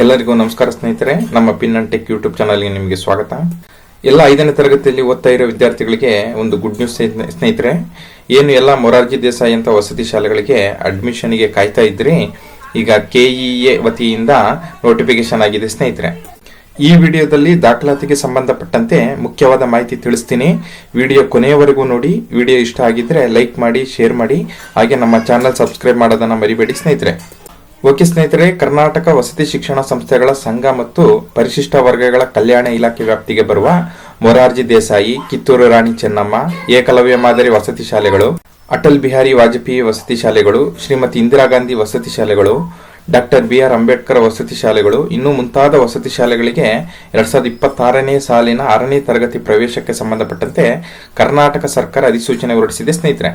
ಎಲ್ಲರಿಗೂ ನಮಸ್ಕಾರ ಸ್ನೇಹಿತರೆ. ನಮ್ಮ ಪಿನ್ ಅಂಡ್ ಟೆಕ್ ಯೂಟ್ಯೂಬ್ ಚಾನಲ್ಗೆ ನಿಮಗೆ ಸ್ವಾಗತ. ಎಲ್ಲ ಐದನೇ ತರಗತಿಯಲ್ಲಿ ಓದ್ತಾ ಇರೋ ವಿದ್ಯಾರ್ಥಿಗಳಿಗೆ ಒಂದು ಗುಡ್ ನ್ಯೂಸ್ ಸ್ನೇಹಿತರೆ. ಏನು ಎಲ್ಲ ಮೊರಾರ್ಜಿ ದೇಸಾಯಿ ಅಂತ ವಸತಿ ಶಾಲೆಗಳಿಗೆ ಅಡ್ಮಿಷನ್ಗೆ ಕಾಯ್ತಾ ಇದ್ರಿ? ಈಗ ಕೆಇಎ ವತಿಯಿಂದ ನೋಟಿಫಿಕೇಶನ್ ಆಗಿದೆ ಸ್ನೇಹಿತರೆ. ಈ ವಿಡಿಯೋದಲ್ಲಿ ದಾಖಲಾತಿಗೆ ಸಂಬಂಧಪಟ್ಟಂತೆ ಮುಖ್ಯವಾದ ಮಾಹಿತಿ ತಿಳಿಸ್ತೀನಿ. ವಿಡಿಯೋ ಕೊನೆಯವರೆಗೂ ನೋಡಿ. ವಿಡಿಯೋ ಇಷ್ಟ ಆಗಿದ್ರೆ ಲೈಕ್ ಮಾಡಿ ಶೇರ್ ಮಾಡಿ. ಹಾಗೆ ನಮ್ಮ ಚಾನಲ್ ಸಬ್ಸ್ಕ್ರೈಬ್ ಮಾಡೋದನ್ನ ಮರಿಬೇಡಿ ಸ್ನೇಹಿತರೆ. ಓಕೆ ಸ್ನೇಹಿತರೆ, ಕರ್ನಾಟಕ ವಸತಿ ಶಿಕ್ಷಣ ಸಂಸ್ಥೆಗಳ ಸಂಘ ಮತ್ತು ಪರಿಶಿಷ್ಟ ವರ್ಗಗಳ ಕಲ್ಯಾಣ ಇಲಾಖೆ ವ್ಯಾಪ್ತಿಗೆ ಬರುವ ಮೊರಾರ್ಜಿ ದೇಸಾಯಿ, ಕಿತ್ತೂರು ರಾಣಿ ಚೆನ್ನಮ್ಮ, ಏಕಲವ್ಯ ಮಾದರಿ ವಸತಿ ಶಾಲೆಗಳು, ಅಟಲ್ ಬಿಹಾರಿ ವಾಜಪೇಯಿ ವಸತಿ ಶಾಲೆಗಳು, ಶ್ರೀಮತಿ ಇಂದಿರಾ ಗಾಂಧಿ ವಸತಿ ಶಾಲೆಗಳು, ಡಾಕ್ಟರ್ ಬಿ ಆರ್ ಅಂಬೇಡ್ಕರ್ ವಸತಿ ಶಾಲೆಗಳು, ಇನ್ನೂ ಮುಂತಾದ ವಸತಿ ಶಾಲೆಗಳಿಗೆ ಎರಡ್ ಸಾವಿರದ ಇಪ್ಪತ್ತಾರನೇ ಸಾಲಿನ ಆರನೇ ತರಗತಿ ಪ್ರವೇಶಕ್ಕೆ ಸಂಬಂಧಪಟ್ಟಂತೆ ಕರ್ನಾಟಕ ಸರ್ಕಾರ ಅಧಿಸೂಚನೆ ಹೊರಡಿಸಿದೆ ಸ್ನೇಹಿತರೆ.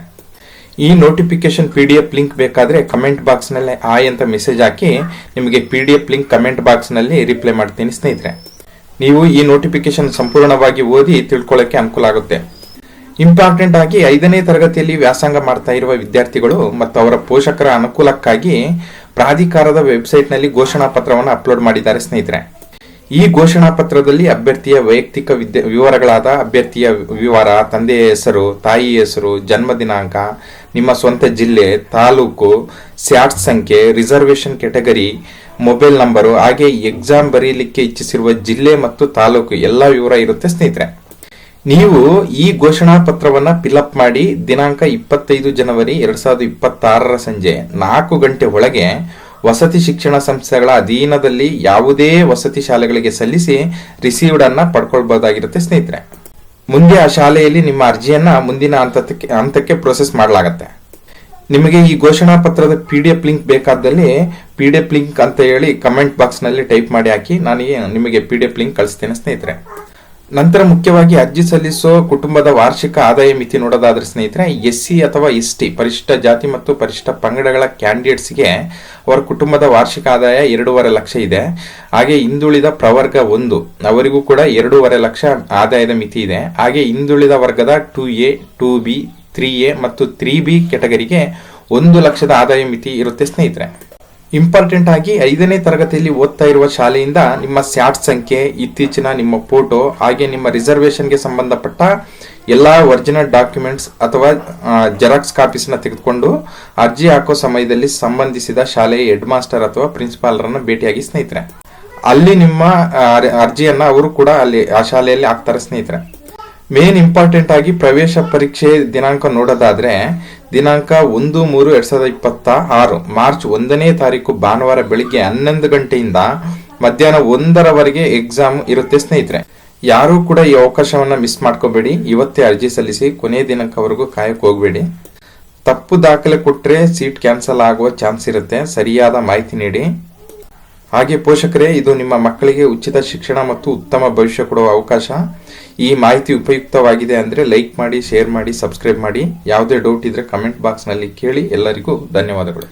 ಈ notification P D F link ಬೇಕಾದ್ರೆ ಕಮೆಂಟ್ ಬಾಕ್ಸ್ನಲ್ಲಿ ಆಯ್ ಅಂತ ಮೆಸೇಜ್ ಹಾಕಿ ನಿಮಗೆ P D F link comment ಬಾಕ್ಸ್ನಲ್ಲಿ ರಿಪ್ಲೈ ಮಾಡ್ತೀನಿ ಸ್ನೇಹಿತರೆ. ನೀವು ಈ ನೋಟಿಫಿಕೇಶನ್ ಸಂಪೂರ್ಣವಾಗಿ ಓದಿ ತಿಳ್ಕೊಳ್ಳೋಕೆ ಅನುಕೂಲ ಆಗುತ್ತೆ. ಇಂಪಾರ್ಟೆಂಟ್ ಆಗಿ ಐದನೇ ತರಗತಿಯಲ್ಲಿ ವ್ಯಾಸಂಗ ಮಾಡ್ತಾ ಇರುವ ವಿದ್ಯಾರ್ಥಿಗಳು ಮತ್ತು ಅವರ ಪೋಷಕರ ಅನುಕೂಲಕ್ಕಾಗಿ ಪ್ರಾಧಿಕಾರದ ವೆಬ್ಸೈಟ್ನಲ್ಲಿ ಘೋಷಣಾ ಪತ್ರವನ್ನು ಅಪ್ಲೋಡ್ ಮಾಡಿದ್ದಾರೆ ಸ್ನೇಹಿತರೆ. ಈ ಘೋಷಣಾ ಪತ್ರದಲ್ಲಿ ಅಭ್ಯರ್ಥಿಯ ವೈಯಕ್ತಿಕ ವಿವರಗಳಾದ ಅಭ್ಯರ್ಥಿಯ ವಿವರ ತಂದೆಯ ಹೆಸರು, ತಾಯಿ ಹೆಸರು, ಜನ್ಮ ದಿನಾಂಕ, ನಿಮ್ಮ ಸ್ವಂತ ಜಿಲ್ಲೆ, ತಾಲೂಕು, ಸ್ಯಾಟ್ ಸಂಖ್ಯೆ, ರಿಸರ್ವೇಷನ್ ಕೆಟಗರಿ ಮೊಬೈಲ್ ನಂಬರು, ಹಾಗೆ ಎಕ್ಸಾಮ್ ಬರೀಲಿಕ್ಕೆ ಇಚ್ಛಿಸಿರುವ ಜಿಲ್ಲೆ ಮತ್ತು ತಾಲೂಕು ಎಲ್ಲ ವಿವರ ಇರುತ್ತೆ ಸ್ನೇಹಿತರೆ. ನೀವು ಈ ಘೋಷಣಾ ಪತ್ರವನ್ನ ಫಿಲಪ್ ಮಾಡಿ ದಿನಾಂಕ ಇಪ್ಪತ್ತೈದು ಜನವರಿ ಎರಡು ಸಾವಿರದ ಇಪ್ಪತ್ತಾರರ ಸಂಜೆ ನಾಲ್ಕು ಗಂಟೆ ಒಳಗೆ ವಸತಿ ಶಿಕ್ಷಣ ಸಂಸ್ಥೆಗಳ ಅಧೀನದಲ್ಲಿ ಯಾವುದೇ ವಸತಿ ಶಾಲೆಗಳಿಗೆ ಸಲ್ಲಿಸಿ ರಿಸೀವ್ಡ್ ಅನ್ನ ಪಡ್ಕೊಳ್ಬಹುದಾಗಿರುತ್ತೆ ಸ್ನೇಹಿತರೆ. ಮುಂದೆ ಆ ಶಾಲೆಯಲ್ಲಿ ನಿಮ್ಮ ಅರ್ಜಿಯನ್ನ ಮುಂದಿನ ಹಂತಕ್ಕೆ ಹಂತಕ್ಕೆ ಪ್ರೊಸೆಸ್ ಮಾಡಲಾಗತ್ತೆ. ನಿಮಗೆ ಈ ಘೋಷಣಾ ಪತ್ರದ ಪಿ ಡಿ ಎಫ್ ಲಿಂಕ್ ಬೇಕಾದಲ್ಲಿ ಪಿ ಡಿ ಎಫ್ ಲಿಂಕ್ ಅಂತ ಹೇಳಿ ಕಮೆಂಟ್ ಬಾಕ್ಸ್ನಲ್ಲಿ ಟೈಪ್ ಮಾಡಿ ಹಾಕಿ ನಾನು ನಿಮಗೆ ಪಿ ಡಿ ಎಫ್ ಲಿಂಕ್ ಕಳಿಸ್ತೇನೆ ಸ್ನೇಹಿತರೆ. ನಂತರ ಮುಖ್ಯವಾಗಿ ಅರ್ಜಿ ಸಲ್ಲಿಸೋ ಕುಟುಂಬದ ವಾರ್ಷಿಕ ಆದಾಯ ಮಿತಿ ನೋಡೋದಾದ್ರೆ ಸ್ನೇಹಿತರೆ ಎಸ್ ಸಿ ಅಥವಾ ಎಸ್ ಟಿ ಪರಿಶಿಷ್ಟ ಜಾತಿ ಮತ್ತು ಪರಿಶಿಷ್ಟ ಪಂಗಡಗಳ ಕ್ಯಾಂಡಿಡೇಟ್ಸ್ಗೆ ಅವರ ಕುಟುಂಬದ ವಾರ್ಷಿಕ ಆದಾಯ ಎರಡೂವರೆ ಲಕ್ಷ ಇದೆ. ಹಾಗೆ ಹಿಂದುಳಿದ ಪ್ರವರ್ಗ ಒಂದು, ಅವರಿಗೂ ಕೂಡ ಎರಡೂವರೆ ಲಕ್ಷ ಆದಾಯದ ಮಿತಿ ಇದೆ. ಹಾಗೆ ಹಿಂದುಳಿದ ವರ್ಗದ two A, two B, three A ಮತ್ತು ತ್ರೀ ಬಿ ಕೆಟಗರಿಗೆ ಒಂದು ಲಕ್ಷದ ಆದಾಯ ಮಿತಿ ಇರುತ್ತೆ ಸ್ನೇಹಿತರೆ. ಇಂಪಾರ್ಟೆಂಟ್ ಆಗಿ ಐದನೇ ತರಗತಿಯಲ್ಲಿ ಓದ್ತಾ ಇರುವ ಶಾಲೆಯಿಂದ ನಿಮ್ಮ ಸ್ಯಾಟ್ ಸಂಖ್ಯೆ, ಇತ್ತೀಚಿನ ನಿಮ್ಮ ಫೋಟೋ ಹಾಗೆ ನಿಮ್ಮ ರಿಸರ್ವೇಷನ್ಗೆ ಸಂಬಂಧಪಟ್ಟ ಎಲ್ಲ ಒರಿಜಿನಲ್ ಡಾಕ್ಯುಮೆಂಟ್ಸ್ ಅಥವಾ ಜೆರಾಕ್ಸ್ ಕಾಪೀಸ್ನ ತೆಗೆದುಕೊಂಡು ಅರ್ಜಿ ಹಾಕೋ ಸಮಯದಲ್ಲಿ ಸಂಬಂಧಿಸಿದ ಶಾಲೆಯ ಹೆಡ್ ಮಾಸ್ಟರ್ ಅಥವಾ ಪ್ರಿನ್ಸಿಪಾಲ್ರನ್ನ ಭೇಟಿಯಾಗಿ ಸ್ನೇಹಿತರೆ. ಅಲ್ಲಿ ನಿಮ್ಮ ಅರ್ಜಿಯನ್ನು ಅವರು ಕೂಡ ಅಲ್ಲಿ ಆ ಶಾಲೆಯಲ್ಲಿ ಹಾಕ್ತಾರೆ ಸ್ನೇಹಿತರೆ. ಮೇನ್ ಇಂಪಾರ್ಟೆಂಟ್ ಆಗಿ ಪ್ರವೇಶ ಪರೀಕ್ಷೆ ದಿನಾಂಕ ನೋಡೋದಾದ್ರೆ, ದಿನಾಂಕ ಒಂದು ಮೂರು ಎರಡ್ ಸಾವಿರದ ಇಪ್ಪತ್ತ ಆರು ಮಾರ್ಚ್ ಒಂದನೇ ತಾರೀಕು ಭಾನುವಾರ ಬೆಳಿಗ್ಗೆ ಹನ್ನೊಂದು ಗಂಟೆಯಿಂದ ಮಧ್ಯಾಹ್ನ ಒಂದರವರೆಗೆ ಎಕ್ಸಾಮ್ ಇರುತ್ತೆ ಸ್ನೇಹಿತರೆ. ಯಾರೂ ಕೂಡ ಈ ಅವಕಾಶವನ್ನ ಮಿಸ್ ಮಾಡ್ಕೋಬೇಡಿ. ಇವತ್ತೇ ಅರ್ಜಿ ಸಲ್ಲಿಸಿ ಕೊನೆ ದಿನಾಂಕವರೆಗೂ ಕಾಯಕ್ಕೆ ಹೋಗಬೇಡಿ. ತಪ್ಪು ದಾಖಲೆ ಕೊಟ್ಟರೆ ಸೀಟ್ ಕ್ಯಾನ್ಸಲ್ ಆಗುವ ಚಾನ್ಸ್ ಇರುತ್ತೆ. ಸರಿಯಾದ ಮಾಹಿತಿ ನೀಡಿ. ಹಾಗೆ ಪೋಷಕರೇ, ಇದು ನಿಮ್ಮ ಮಕ್ಕಳಿಗೆ ಉಚಿತ ಶಿಕ್ಷಣ ಮತ್ತು ಉತ್ತಮ ಭವಿಷ್ಯ ಕೊಡುವ ಅವಕಾಶ. ಈ ಮಾಹಿತಿ ಉಪಯುಕ್ತವಾಗಿದೆ ಅಂದರೆ ಲೈಕ್ ಮಾಡಿ, ಶೇರ್ ಮಾಡಿ, ಸಬ್ಸ್ಕ್ರೈಬ್ ಮಾಡಿ. ಯಾವುದೇ ಡೌಟ್ ಇದ್ರೆ ಕಮೆಂಟ್ ಬಾಕ್ಸ್ನಲ್ಲಿ ಕೇಳಿ. ಎಲ್ಲರಿಗೂ ಧನ್ಯವಾದಗಳು.